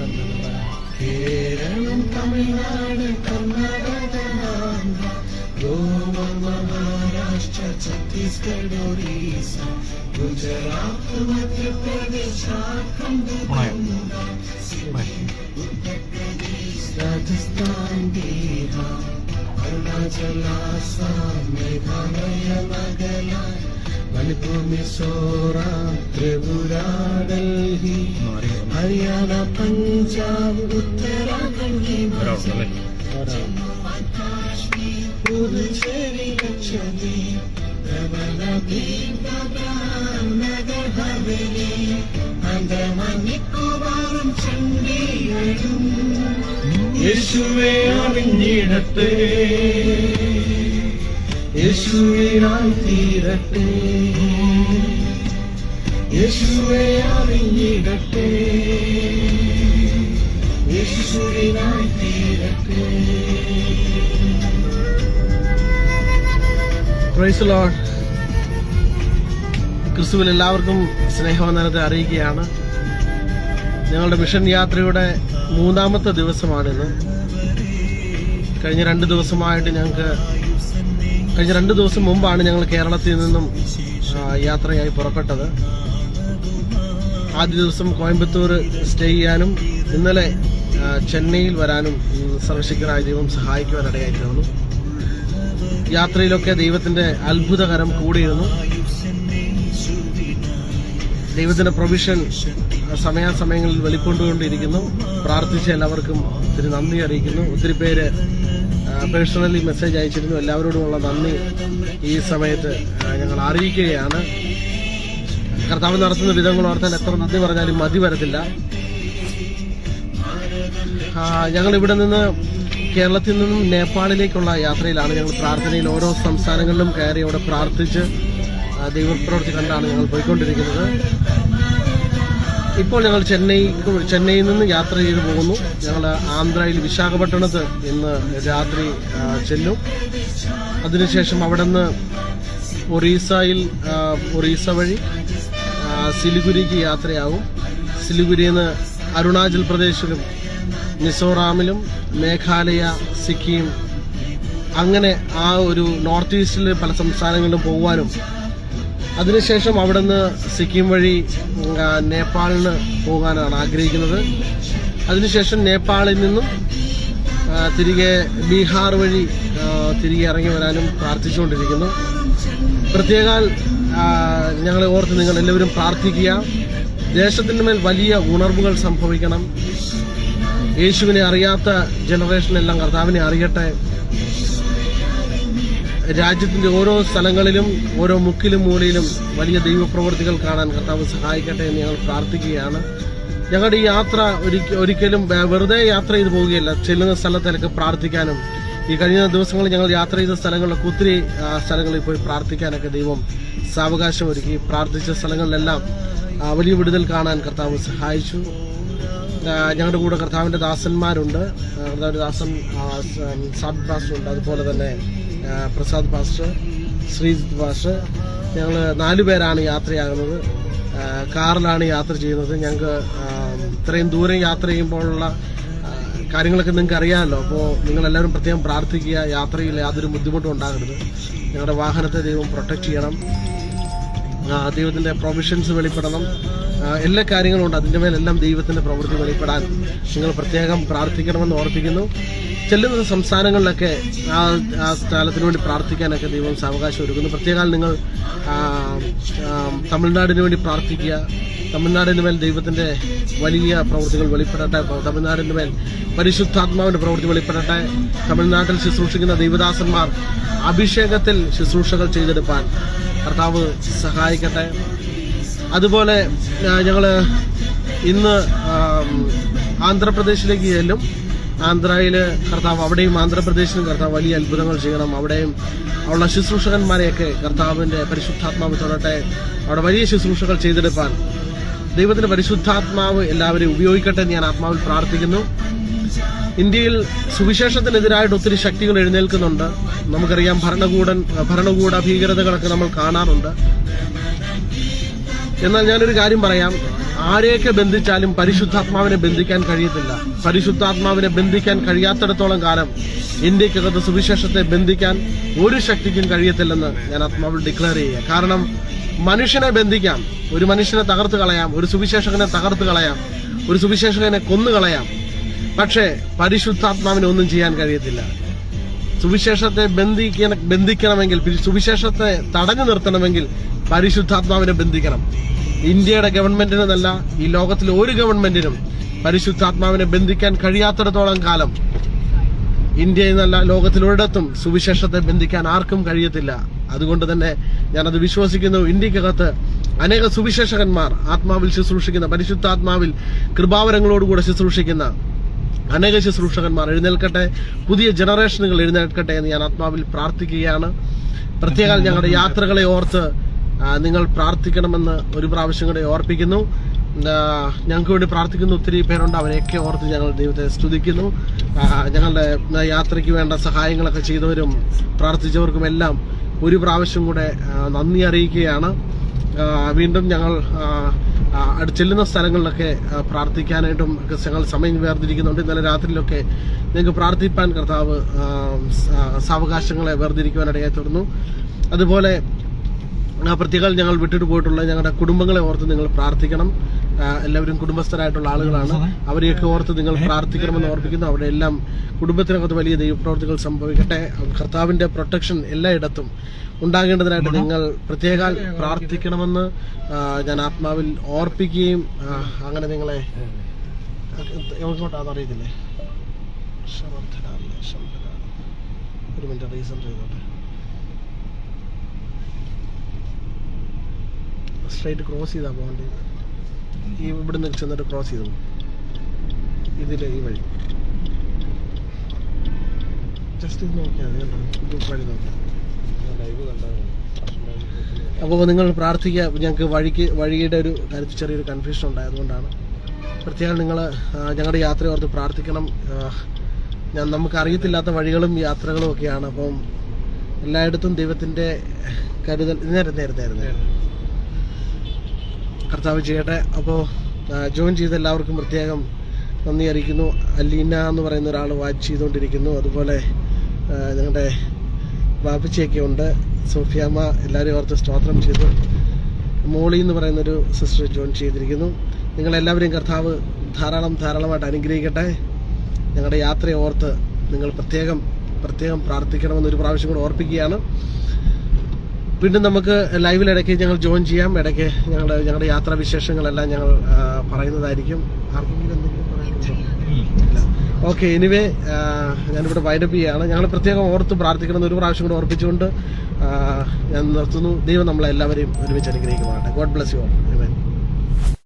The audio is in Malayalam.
சொந்தப்பா கேரளம் தமிழ்நாடு கர்நாடகா கோவா மகாராஷ்டிரா சத்தீஸ்கர் ஒரிசா குஜராத் மத்திய பிரதேசா கங்கா உத்தர் பிரதேஷ் ராஜஸ்தான் பீகார் அருணாச்சல் ஆசாம் மேகாலய மகலாய் മണിപ്പൂർ മിസോറാം ത്രിപുര ഡൽഹി ഹരിയാന പഞ്ചാബ് ഉത്തരാഖണ്ഡ് പുതുച്ചേരി ലക്ഷദ്വീപ് നഗർ ഹവേലി ആൻഡമാൻ നിക്കോബാറും ചണ്ഡീഗഡും യേശുവേ അറിഞ്ഞിടട്ടെ യേശുവിനായി തീരട്ടെ. യേശുവെ അറിഞ്ഞിടട്ടെ. യേശുവിനായി തീരട്ടെ. പ്രൈസ് ലോഡ് ക്രിസ്തുവിൽ എല്ലാവർക്കും സ്നേഹവന്ദനത്തെ അറിയിക്കുകയാണ്. ഞങ്ങളുടെ മിഷൻ യാത്രയുടെ മൂന്നാമത്തെ ദിവസമാണിന്ന് കഴിഞ്ഞ രണ്ട് ദിവസമായിട്ട് ഞങ്ങൾക്ക് കഴിഞ്ഞ രണ്ട് ദിവസം മുമ്പാണ് ഞങ്ങൾ കേരളത്തിൽ നിന്നും യാത്രയായി പുറപ്പെട്ടത്. ആദ്യ ദിവസം കോയമ്പത്തൂർ സ്റ്റേ ചെയ്യാനും ഇന്നലെ ചെന്നൈയിൽ വരാനും സർവശക്തനായ ദൈവം സഹായിക്കുവാനിടയായി യാത്രയിലൊക്കെ ദൈവത്തിന്റെ അത്ഭുതകരം കൂടിയിരുന്നു. ദൈവത്തിന്റെ പ്രൊവിഷൻ സമയാസമയങ്ങളിൽ വെളിക്കൊണ്ടുകൊണ്ടിരിക്കുന്നു പ്രാർത്ഥിച്ച എല്ലാവർക്കും ഒത്തിരി നന്ദി അറിയിക്കുന്നു. ഒത്തിരി പേര് പേഴ്സണലി മെസ്സേജ് അയച്ചിരുന്നു. എല്ലാവരോടുമുള്ള നന്ദി ഈ സമയത്ത് ഞങ്ങൾ അറിയിക്കുകയാണ്. കർത്താവ് നടത്തുന്ന വിധങ്ങൾ ഓർത്താൽ എത്ര നന്ദി പറഞ്ഞാലും മതി വരത്തില്ല. ഞങ്ങൾ ഇവിടെ നിന്ന് കേരളത്തിൽ നിന്നും നേപ്പാളിലേക്കുള്ള യാത്രയിലാണ് ഞങ്ങൾ പ്രാർത്ഥനയിൽ ഓരോ സംസ്ഥാനങ്ങളിലും കയറി അവിടെ പ്രാർത്ഥിച്ച് ദൈവപ്രവർത്തി കണ്ടാണ് ഞങ്ങൾ പോയിക്കൊണ്ടിരിക്കുന്നത്. ഇപ്പോൾ ഞങ്ങൾ ചെന്നൈ ചെന്നൈയിൽ നിന്ന് യാത്ര ചെയ്ത് പോകുന്നു. ഞങ്ങൾ ആന്ധ്രയിൽ വിശാഖപട്ടണത്ത് ഇന്ന് രാത്രി ചെല്ലും. അതിനുശേഷം അവിടെ നിന്ന് ഒറീസയിൽ ഒറീസ വഴി സിലിഗുരിക്ക് യാത്രയാവും. സിലിഗുരിയിൽ നിന്ന് അരുണാചൽ പ്രദേശിലും മിസോറാമിലും മേഘാലയ സിക്കിം അങ്ങനെ ആ ഒരു നോർത്ത് ഈസ്റ്റിലെ പല സംസ്ഥാനങ്ങളിലും പോകുവാനും അതിനുശേഷം അവിടെ നിന്ന് സിക്കിം വഴി നേപ്പാളിന് പോകാനാണ് ആഗ്രഹിക്കുന്നത്. അതിനുശേഷം നേപ്പാളിൽ നിന്നും തിരികെ ബീഹാർ വഴി തിരികെ ഇറങ്ങി വരാനും പ്രാർത്ഥിച്ചുകൊണ്ടിരിക്കുന്നു. പ്രത്യേകാൽ ഞങ്ങളെ ഓർത്ത് നിങ്ങൾ എല്ലാവരും പ്രാർത്ഥിക്കുക. ദേശത്തിന്റെ മേൽ വലിയ ഉണർവുകൾ സംഭവിക്കണം. യേശുവിനെ അറിയാത്ത ജനറേഷനെല്ലാം കർത്താവിനെ അറിയട്ടെ. രാജ്യത്തിന്റെ ഓരോ സ്ഥലങ്ങളിലും ഓരോ മുക്കിലും മൂലയിലും വലിയ ദൈവപ്രവർത്തികൾ കാണാൻ കർത്താവ് സഹായിക്കട്ടെ എന്ന് ഞങ്ങൾ പ്രാർത്ഥിക്കുകയാണ്. ഞങ്ങളുടെ ഈ യാത്ര ഒരിക്കലും വെറുതെ യാത്ര ചെയ്ത് പോവുകയല്ല ചെല്ലുന്ന സ്ഥലത്തിലൊക്കെ പ്രാർത്ഥിക്കാനും ഈ കഴിഞ്ഞ ദിവസങ്ങളിൽ ഞങ്ങൾ യാത്ര ചെയ്ത സ്ഥലങ്ങളിലൊക്കെ ഒത്തിരി സ്ഥലങ്ങളിൽ പോയി പ്രാർത്ഥിക്കാനൊക്കെ ദൈവം സാവകാശം ഒരുക്കി. പ്രാർത്ഥിച്ച സ്ഥലങ്ങളിലെല്ലാം വലിയ വിടുതൽ കാണാൻ കർത്താവ് സഹായിച്ചു. ഞങ്ങളുടെ കൂടെ കർത്താവിന്റെ ദാസന്മാരുണ്ട്. കർത്താവിന്റെ ദാസൻ സാബ് ദാസുണ്ട്. അതുപോലെ തന്നെ പ്രസാദ് പാസ്റ്റർ ശ്രീജിത്ത് മാസ്റ്റർ. ഞങ്ങൾ നാലു പേരാണ് യാത്രയാകുന്നത്. കാറിലാണ് യാത്ര ചെയ്യുന്നത്. ഞങ്ങൾക്ക് ഇത്രയും ദൂരം യാത്ര ചെയ്യുമ്പോഴുള്ള കാര്യങ്ങളൊക്കെ നിങ്ങൾക്ക് അറിയാമല്ലോ അപ്പോൾ നിങ്ങളെല്ലാവരും പ്രത്യേകം പ്രാർത്ഥിക്കുക. യാത്രയിൽ യാതൊരു ബുദ്ധിമുട്ടും ഉണ്ടാകരുത്. ഞങ്ങളുടെ വാഹനത്തെ ദൈവം പ്രൊട്ടക്റ്റ് ചെയ്യണം. ദൈവത്തിന്റെ പ്രൊവിഷൻസ് വെളിപ്പെടണം. എല്ലാ കാര്യങ്ങളും ഉണ്ട്. അതിന്റെ മേലെല്ലാം ദൈവത്തിന്റെ പ്രവൃത്തി വെളിപ്പെടാൻ നിങ്ങൾ പ്രത്യേകം പ്രാർത്ഥിക്കണമെന്ന് ഓർപ്പിക്കുന്നു. ചെല്ലുന്ന സംസ്ഥാനങ്ങളിലൊക്കെ ആ ആ സ്ഥലത്തിന് വേണ്ടി പ്രാർത്ഥിക്കാനൊക്കെ ദൈവം സാവകാശം ഒരുക്കുന്നു. പ്രത്യേകം നിങ്ങൾ തമിഴ്നാടിന് വേണ്ടി പ്രാർത്ഥിക്കുക. തമിഴ്നാടിന് മേൽ ദൈവത്തിന്റെ വലിയ പ്രവൃത്തികൾ വെളിപ്പെടട്ടെ. തമിഴ്നാടിന് മേൽ പരിശുദ്ധാത്മാവിന്റെ പ്രവൃത്തി വെളിപ്പെടട്ടെ. തമിഴ്നാട്ടിൽ ശുശ്രൂഷിക്കുന്ന ദൈവദാസന്മാർ അഭിഷേകത്തിൽ ശുശ്രൂഷകൾ ചെയ്തെടുപ്പാൻ കർത്താവ് സഹായിക്കട്ടെ. അതുപോലെ ഞങ്ങൾ ഇന്ന് ആന്ധ്രാപ്രദേശിലേക്ക് ചെല്ലും. ആന്ധ്രയിൽ കർത്താവ് അവിടെയും ആന്ധ്രാപ്രദേശിലും കർത്താവ് വലിയ അത്ഭുതങ്ങൾ ചെയ്യണം. അവിടെയും ഉള്ള ശുശ്രൂഷകന്മാരെയൊക്കെ കർത്താവിന്റെ പരിശുദ്ധാത്മാവ് തൊടട്ടെ. അവിടെ വലിയ ശുശ്രൂഷകൾ ചെയ്തെടുപ്പാൻ. ദൈവത്തിന്റെ പരിശുദ്ധാത്മാവ് എല്ലാവരെയും ഉപയോഗിക്കട്ടെ എന്ന് ഞാൻ ആത്മാവിൽ പ്രാർത്ഥിക്കുന്നു. ഇന്ത്യയിൽ സുവിശേഷത്തിനെതിരായിട്ട് ഒത്തിരി ശക്തികൾ എഴുന്നേൽക്കുന്നുണ്ട്. നമുക്കറിയാം ഭരണകൂടൻ ഭരണകൂട ഭീകരതകളൊക്കെ നമ്മൾ കാണാറുണ്ട്. എന്നാൽ ഞാനൊരു കാര്യം പറയാം. ആരെയൊക്കെ ബന്ധിച്ചാലും പരിശുദ്ധാത്മാവിനെ ബന്ധിക്കാൻ കഴിയത്തില്ല. പരിശുദ്ധാത്മാവിനെ ബന്ധിക്കാൻ കഴിയാത്തിടത്തോളം കാലം ഇന്ത്യക്കകത്ത് സുവിശേഷത്തെ ബന്ധിക്കാൻ ഒരു ശക്തിക്കും കഴിയത്തില്ലെന്ന് ഞാൻ ആത്മാവിൽ ഡിക്ലെയർ ചെയ്യുക. കാരണം മനുഷ്യനെ ബന്ധിക്കാം ഒരു മനുഷ്യനെ തകർത്ത് കളയാം ഒരു സുവിശേഷകനെ തകർത്ത് കളയാം ഒരു സുവിശേഷകനെ കൊന്നു കളയാം. പക്ഷേ പരിശുദ്ധാത്മാവിനെ ഒന്നും ചെയ്യാൻ കഴിയത്തില്ല. സുവിശേഷത്തെ ബന്ധിക്കണ ബന്ധിക്കണമെങ്കിൽ സുവിശേഷത്തെ തടഞ്ഞു നിർത്തണമെങ്കിൽ പരിശുദ്ധാത്മാവിനെ ബന്ധിക്കണം. ഇന്ത്യയുടെ ഗവൺമെന്റിനെന്നല്ല ഈ ലോകത്തിലെ ഒരു ഗവൺമെന്റിനും പരിശുദ്ധാത്മാവിനെ ബന്ധിക്കാൻ കഴിയാത്തിടത്തോളം കാലം. ഇന്ത്യയിൽ നിന്നല്ല ലോകത്തിലൊരിടത്തും സുവിശേഷത്തെ ബന്ധിക്കാൻ ആർക്കും കഴിയത്തില്ല. അതുകൊണ്ട് തന്നെ ഞാനത് വിശ്വസിക്കുന്നു. ഇന്ത്യക്കകത്ത് അനേക സുവിശേഷകന്മാർ ആത്മാവിൽ ശുശ്രൂഷിക്കുന്ന പരിശുദ്ധാത്മാവിൽ കൃപാവരങ്ങളോടുകൂടെ ശുശ്രൂഷിക്കുന്ന അനേക ശുശ്രൂഷകന്മാർ എഴുന്നേൽക്കട്ടെ പുതിയ ജനറേഷനുകൾ എഴുന്നേൽക്കട്ടെ എന്ന് ഞാൻ ആത്മാവിൽ പ്രാർത്ഥിക്കുകയാണ്. പ്രത്യേക ഞങ്ങളുടെ യാത്രകളെ ഓർത്ത് നിങ്ങൾ പ്രാർത്ഥിക്കണമെന്ന് ഒരു പ്രാവശ്യം കൂടെ ഓർപ്പിക്കുന്നു. ഞങ്ങൾക്ക് വേണ്ടി പ്രാർത്ഥിക്കുന്ന. ഒത്തിരി പേരുണ്ട്. അവരെയൊക്കെ ഓർത്ത് ഞങ്ങൾ ദൈവത്തെ സ്തുതിക്കുന്നു. ഞങ്ങളുടെ യാത്രയ്ക്ക് വേണ്ട സഹായങ്ങളൊക്കെ ചെയ്തവരും പ്രാർത്ഥിച്ചവർക്കും എല്ലാം ഒരു പ്രാവശ്യം കൂടെ നന്ദി അറിയിക്കുകയാണ്. വീണ്ടും ഞങ്ങൾ ചെല്ലുന്ന സ്ഥലങ്ങളിലൊക്കെ പ്രാർത്ഥിക്കാനായിട്ടും ഞങ്ങൾ സമയം വേർതിരിക്കുന്നുണ്ട്. ഇന്നലെ രാത്രിയിലൊക്കെ ഞങ്ങൾക്ക് പ്രാർത്ഥിപ്പാൻ കർത്താവ് സാവകാശങ്ങളെ വേർതിരിക്കുവാനിടയായി തീർന്നു അതുപോലെ പ്രത്യേകം ഞങ്ങൾ വിട്ടിട്ട് പോയിട്ടുള്ള ഞങ്ങളുടെ കുടുംബങ്ങളെ ഓർത്ത് നിങ്ങൾ പ്രാർത്ഥിക്കണം. എല്ലാവരും കുടുംബസ്ഥരായിട്ടുള്ള ആളുകളാണ്. അവരെയൊക്കെ ഓർത്ത് നിങ്ങൾ പ്രാർത്ഥിക്കണമെന്ന് ഓർപ്പിക്കുന്നു. അവിടെ എല്ലാം കുടുംബത്തിനകത്ത് വലിയ ദൈവപ്രവർത്തികൾ സംഭവിക്കട്ടെ. കർത്താവിന്റെ പ്രൊട്ടക്ഷൻ എല്ലായിടത്തും ഉണ്ടാകേണ്ടതിനായിട്ട് നിങ്ങൾ പ്രത്യേക പ്രാർത്ഥിക്കണമെന്ന് ഞാൻ ആത്മാവിൽ ഓർപ്പിക്കുകയും അങ്ങനെ നിങ്ങളെ എങ്ങോട്ടാന്ന് അറിയത്തില്ലേ. ഒരു മിനിറ്റ് റീസൺ ചെയ്തോട്ടെ. സ്ട്രൈറ്റ് ക്രോസ് ചെയ്താൽ പോകേണ്ടത് ഈ ഇവിടുന്ന് ചെന്നിട്ട് ക്രോസ് ചെയ്തു? ഇതിലെ ഈ വഴി. ജസ്റ്റ് ഇത് നോക്കിയാൽ. ഇത് വഴി നോക്കിയാൽ അപ്പോൾ നിങ്ങൾ പ്രാർത്ഥിക്കുക. ഞങ്ങൾക്ക് വഴിക്ക് വഴിയുടെ ഒരു കാര്യത്തിൽ ചെറിയൊരു കൺഫ്യൂഷൻ ഉണ്ടായതുകൊണ്ടാണ്. പ്രത്യേകം നിങ്ങൾ ഞങ്ങളുടെ യാത്ര ഓർത്ത് പ്രാർത്ഥിക്കണം. ഞാൻ നമുക്ക് അറിയത്തില്ലാത്ത വഴികളും യാത്രകളും ഒക്കെയാണ്. അപ്പം എല്ലായിടത്തും ദൈവത്തിന്റെ കരുതൽ നേരത്തെ നേരത്തെ നേരെ നേരെ. കർത്താവ് ചെയ്യട്ടെ. അപ്പോൾ ജോയിൻ ചെയ്ത എല്ലാവർക്കും പ്രത്യേകം നന്ദി അറിയിക്കുന്നു. അലീന എന്ന് പറയുന്ന ഒരാൾ വാച്ച് ചെയ്തുകൊണ്ടിരിക്കുന്നു. അതുപോലെ ഞങ്ങളുടെ ബാപ്പച്ചിയൊക്കെ ഉണ്ട്. സോഫിയാമ്മ എല്ലാവരും ഓർത്ത് സ്തോത്രം ചെയ്തു. മോളി എന്ന് പറയുന്നൊരു സിസ്റ്റർ ജോയിൻ ചെയ്തിരിക്കുന്നു. നിങ്ങളെല്ലാവരെയും കർത്താവ് ധാരാളം ധാരാളമായിട്ട് അനുഗ്രഹിക്കട്ടെ. ഞങ്ങളുടെ യാത്രയെ ഓർത്ത് നിങ്ങൾ പ്രത്യേകം പ്രത്യേകം പ്രാർത്ഥിക്കണമെന്നൊരു പ്രാവശ്യം കൂടെ ഓർപ്പിക്കുകയാണ്. വീണ്ടും നമുക്ക് ലൈവിൽ ഇടയ്ക്ക് ഞങ്ങൾ ജോയിൻ ചെയ്യാം. ഇടയ്ക്ക് ഞങ്ങളുടെ ഞങ്ങളുടെ യാത്രാ വിശേഷങ്ങളെല്ലാം ഞങ്ങൾ പറയുന്നതായിരിക്കും. ആർക്കെങ്കിലും എന്തെങ്കിലും പറയാനുണ്ടോ? ഓക്കെ എനിവേ ഞാനിവിടെ വൈൻഡപ്പ് ചെയ്യുകയാണ്. ഞങ്ങൾ പ്രത്യേകം ഓർത്ത് പ്രാർത്ഥിക്കണമെന്ന് ഒരു പ്രാവശ്യം കൂടെ ഓർപ്പിച്ചുകൊണ്ട് ഞാൻ നിർത്തുന്നു. ദൈവം നമ്മളെല്ലാവരെയും ഒരുമിച്ച് അനുഗ്രഹിക്കുവാട്ടെ ഗോഡ് ബ്ലസ് യു ഓൾ